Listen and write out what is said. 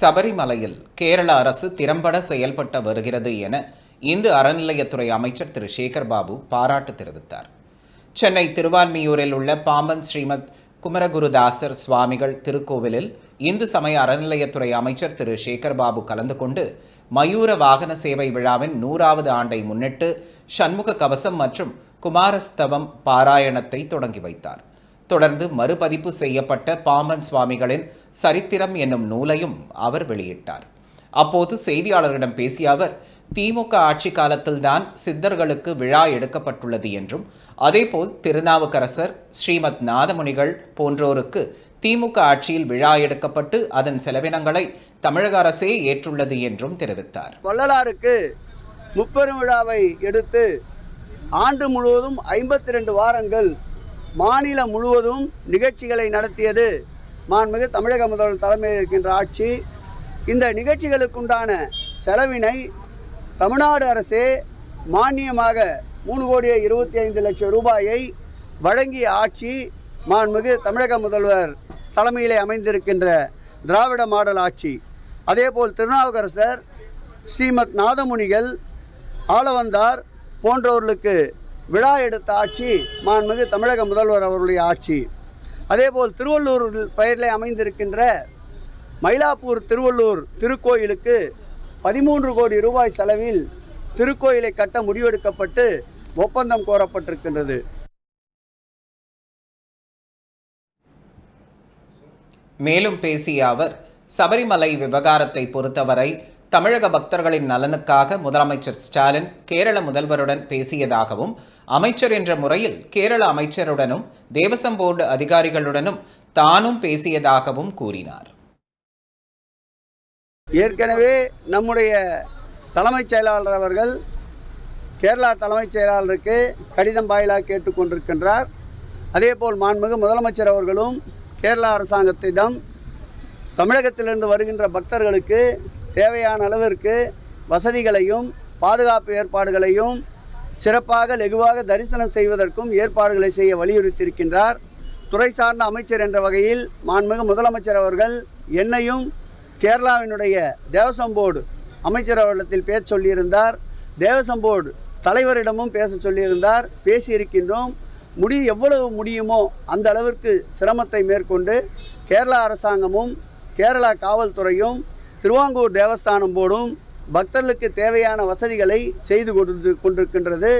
சபரிமலையில் கேரள அரசு திறம்பட செயல்பட்டு வருகிறது என இந்து அறநிலையத்துறை அமைச்சர் திரு. சேகர்பாபு பாராட்டு தெரிவித்தார். சென்னை திருவான்மியூரில் உள்ள பாம்பன் ஸ்ரீமத் குமரகுருதாசர் சுவாமிகள் திருக்கோவிலில் இந்து சமய அறநிலையத்துறை அமைச்சர் திரு. சேகர் பாபு கலந்து கொண்டு மயூர வாகன சேவை விழாவின் நூறாவது ஆண்டை முன்னிட்டு சண்முக கவசம் மற்றும் குமாரஸ்தவம் பாராயணத்தை தொடங்கி வைத்தார். தொடர்ந்து மறுபதிப்பு செய்யப்பட்ட பாமன் சுவாமிகளின் சரித்திரம் என்னும் நூலையும் அவர் வெளியிட்டார். அப்போது செய்தியாளர்களிடம் பேசிய அவர் திமுக ஆட்சி காலத்தில்தான் சித்தர்களுக்கு விழா எடுக்கப்பட்டுள்ளது என்றும் அதேபோல் திருநாவுக்கரசர் ஸ்ரீமத் நாதமுனிகள் போன்றோருக்கு திமுக ஆட்சியில் விழா எடுக்கப்பட்டு அதன் செலவினங்களை தமிழக அரசே ஏற்றுள்ளது என்றும் தெரிவித்தார். வள்ளலாருக்கு முப்பெரும் விழாவை எடுத்து ஆண்டு முழுவதும் ஐம்பத்தி ரெண்டு வாரங்கள் மாநிலம் முழுவதும் நிகழ்ச்சிகளை நடத்தியது மாண்புமிகு தமிழக முதல்வர் தலைமையில் இருக்கின்ற ஆட்சி. இந்த நிகழ்ச்சிகளுக்குண்டான செலவினை தமிழ்நாடு அரசே மானியமாக மூணு கோடியே இருபத்தி ஐந்து லட்சம் ரூபாயை வழங்கிய ஆட்சி மாண்புமிகு தமிழக முதல்வர் தலைமையிலே அமைந்திருக்கின்ற திராவிட மாடல் ஆட்சி. அதேபோல் திருநாவுக்கரசர் ஸ்ரீமத் நாதமுனிகள் ஆளவந்தார் போன்றவர்களுக்கு விழா எடுத்த ஆட்சி மாண்புமிகு தமிழக முதல்வர் அவருடைய ஆட்சி. அதேபோல் திருவள்ளூர் பெயரில் அமைந்திருக்கின்ற மயிலாப்பூர் திருவள்ளூர் திருக்கோயிலுக்கு பதிமூன்று கோடி ரூபாய் செலவில் திருக்கோயிலை கட்ட முடிவெடுக்கப்பட்டு ஒப்பந்தம் கோரப்பட்டிருக்கின்றது. மேலும் பேசிய அவர் சபரிமலை விவகாரத்தை பொறுத்தவரை தமிழக பக்தர்களின் நலனுக்காக முதலமைச்சர் ஸ்டாலின் கேரள முதல்வருடன் பேசியதாகவும் அமைச்சர் என்ற முறையில் கேரள அமைச்சருடனும் தேவசம் போர்டு அதிகாரிகளுடனும் தானும் பேசியதாகவும் கூறினார். ஏற்கனவே நம்முடைய தலைமைச் செயலாளர் அவர்கள் கேரளா தலைமைச் செயலாளருக்கு கடிதம் வாயிலாக கேட்டுக்கொண்டிருக்கின்றார் அதேபோல் மாண்புமிகு முதலமைச்சர் அவர்களும் கேரளா அரசாங்கத்திடம் தமிழகத்திலிருந்து வருகின்ற பக்தர்களுக்கு தேவையான அளவிற்கு வசதிகளையும் பாதுகாப்பு ஏற்பாடுகளையும் சிறப்பாக லெகுவாக தரிசனம் செய்வதற்கும் ஏற்பாடுகளை செய்ய வலியுறுத்தியிருக்கின்றார். துறை சார்ந்த அமைச்சர் என்ற வகையில் மாண்புமிகு முதலமைச்சர் அவர்கள் என்னையும் கேரளாவினுடைய தேவசம் போர்டு அமைச்சர் அவர்களிடத்தில் பேச சொல்லியிருந்தார். தேவசம் போர்டு தலைவரிடமும் பேச சொல்லியிருந்தார். பேசியிருக்கின்றோம். முடி எவ்வளவு முடியுமோ அந்த அளவிற்கு சிரமத்தை மேற்கொண்டு கேரளா அரசாங்கமும் கேரளா காவல்துறையும் திருவாங்கூர் தேவஸ்தானம் போர்டும் பக்தர்களுக்கு தேவையான வசதிகளை செய்து கொடுத்து கொண்டிருக்கின்றது.